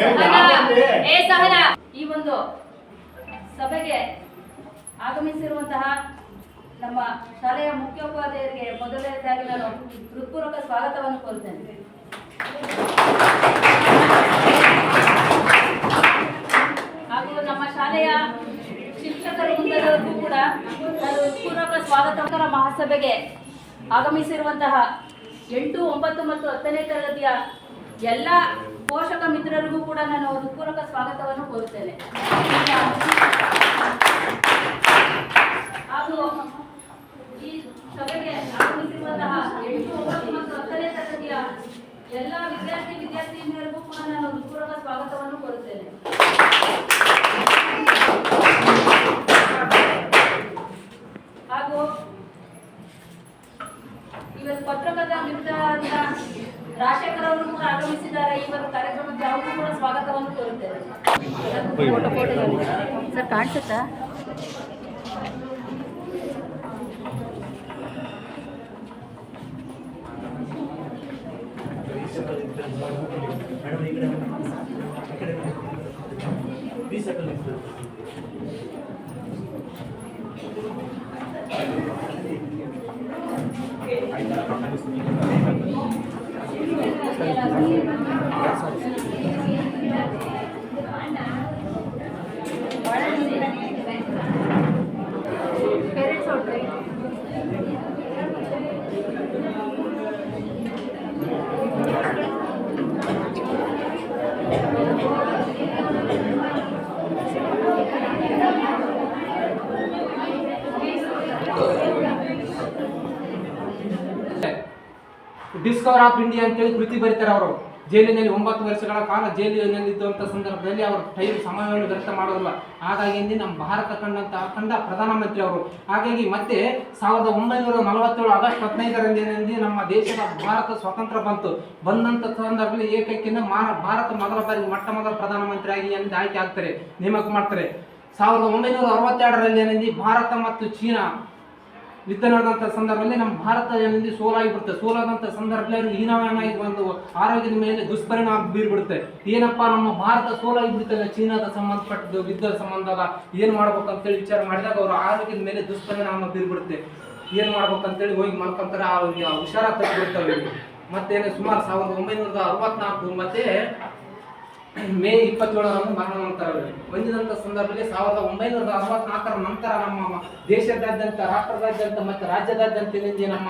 ಸಹನಾ. ಏ ಸಹನಾ. ಈ ಒಂದು ಸಭೆಗೆ ಆಗಮಿಸಿರುವಂತಹ ನಮ್ಮ ಶಾಲೆಯ ಮುಖ್ಯೋಪಾಧ್ಯಾಯರಿಗೆ ಮೊದಲನೇದಾಗಿ ನಾನು ಹೃತ್ಪೂರ್ವಕ ಸ್ವಾಗತವನ್ನು ಕೋರುತ್ತೇನೆ. ಹಾಗೂ ನಮ್ಮ ಶಾಲೆಯ ಶಿಕ್ಷಕರು ಮುಂದದವರಿಗೂ ಕೂಡ ನಾನು ಹೃತ್ಪೂರ್ವಕ ಸ್ವಾಗತಕರ ಮಹಾಸಭೆಗೆ ಆಗಮಿಸಿರುವಂತಹ ಎಂಟು ಒಂಬತ್ತು ಮತ್ತು ಹತ್ತನೇ ತರಗತಿಯ ಎಲ್ಲ ಪೋಷಕ ಕೂಡ ನಾನು ಹೃತ್ಪೂರ್ವಕ ಸ್ವಾಗತವನ್ನು ಕೋರುತ್ತೇನೆ. ಹಾಗೂ ಈ ಸಭೆಗೆ ಆಗಮಿಸಿರುವಂತಹ ಎಂಟು ಒಂಬತ್ತು ಮತ್ತು ಎಲ್ಲ ವಿದ್ಯಾರ್ಥಿ ವಿದ್ಯಾರ್ಥಿನಿಯರಿಗೂ ಕೂಡ ನಾನು ಹೃತ್ಪೂರ್ವಕ ಸ್ವಾಗತವನ್ನು ಕೋರುತ್ತೇನೆ. ಹಾಗೂ ಇವತ್ತು ಪತ್ರಕರ್ತ ಮಿತ್ರರಾದ ರಾಜಶೇಖರ್ ಅವರು ಕೂಡ ಆಗಮಿಸಿದ್ದಾರೆ. ಈ ಒಂದು ಕಾರ್ಯಕ್ರಮಕ್ಕೆ ಅವರು ಕೂಡ ಸ್ವಾಗತವನ್ನು ಫೋಟೋ ಸರ್ ಕಾಣಿಸುತ್ತಾ? சாரி ಡಿಸ್ಕವರ್ ಆಫ್ ಇಂಡಿಯಾ ಅಂತೇಳಿ ಕೃತಿ ಬರೀತಾರೆ ಅವರು. ಜೈಲಿನಲ್ಲಿ ಒಂಬತ್ತು ವರ್ಷಗಳ ಕಾಲ ಜೈಲಿನಲ್ಲಿ ಇದ್ದಂಥ ಸಂದರ್ಭದಲ್ಲಿ ಅವರು ಟೈಮ್ ಸಮಯವನ್ನು ವ್ಯರ್ಥ ಮಾಡೋದಿಲ್ಲ. ಹಾಗಾಗಿ ನಮ್ಮ ಭಾರತ ಕಂಡಂತ ಕಂಡ ಪ್ರಧಾನಮಂತ್ರಿ ಅವರು. ಹಾಗಾಗಿ ಮತ್ತೆ ಸಾವಿರದ ಒಂಬೈನೂರ ನಲವತ್ತೇಳು ಆಗಸ್ಟ್ ಹದಿನೈದರಂದು ನಮ್ಮ ದೇಶದ ಭಾರತ ಸ್ವತಂತ್ರ ಬಂತು. ಬಂದಂಥ ಸಂದರ್ಭದಲ್ಲಿ ಏಕೈಕಿನ ಮಾ- ಭಾರತ ಮೊದಲ ಬಾರಿಗೆ ಮೊಟ್ಟ ಮೊದಲ ಪ್ರಧಾನಮಂತ್ರಿಯಾಗಿ ಎಂದು ಆಯ್ಕೆ ಆಗ್ತಾರೆ. ನೇಮಕ ಮಾಡ್ತಾರೆ. ಸಾವಿರದ ಒಂಬೈನೂರ ಅರವತ್ತೆರಡರಲ್ಲಿ ಏನೆಂದು ಭಾರತ ಮತ್ತು ಚೀನಾ ಯುದ್ಧ ಸಂದರ್ಭದಲ್ಲಿ ನಮ್ಮ ಭಾರತ ಏನಿದೆ ಸೋಲಾಗಿ ಬಿಡುತ್ತೆ? ಸೋಲಾದಂಥ ಸಂದರ್ಭದಲ್ಲಿ ಹೀನವಾಗಿ ಒಂದು ಆರೋಗ್ಯದ ಮೇಲೆ ದುಷ್ಪರಿಣಾಮ ಬೀರ್ಬಿಡುತ್ತೆ. ಏನಪ್ಪಾ ನಮ್ಮ ಭಾರತ ಸೋಲಾಗಿ ಬಿಡುತ್ತಲ್ಲ ಚೀನಾದ ಸಂಬಂಧಪಟ್ಟದ್ದು ಯುದ್ಧದ ಸಂಬಂಧ ಏನು ಮಾಡ್ಬೇಕು ಅಂತೇಳಿ ವಿಚಾರ ಮಾಡಿದಾಗ ಅವರು ಆರೋಗ್ಯದ ಮೇಲೆ ದುಷ್ಪರಿಣಾಮ ಬೀರ್ಬಿಡುತ್ತೆ. ಏನ್ ಮಾಡ್ಬೇಕು ಅಂತೇಳಿ ಹೋಗಿ ಮಾಡ್ಕೊಂತಾರೆ ಆ ಹುಷಾರಾಗಿ ತಗ್ಬಿಡುತ್ತೆ ಮತ್ತೆ ಮತ್ತೇನೆ ಸುಮಾರು ಸಾವಿರದ ಒಂಬೈನೂರ ಅರವತ್ನಾಲ್ಕು, ಮತ್ತೆ ಮೇ ಇಪ್ಪತ್ತೇಳರಂದು ಮರಣ ಹೊಂದ್ತಾರೆ ಹೊಂದಿದಂಥ ಸಂದರ್ಭದಲ್ಲಿ ಸಾವಿರದ ಒಂಬೈನೂರ ಅರವತ್ನಾಲ್ಕರ ನಂತರ ನಮ್ಮ ದೇಶದಾದ್ಯಂತ, ರಾಷ್ಟ್ರದಾದ್ಯಂತ ಮತ್ತು ರಾಜ್ಯದಾದ್ಯಂತ ನಮ್ಮ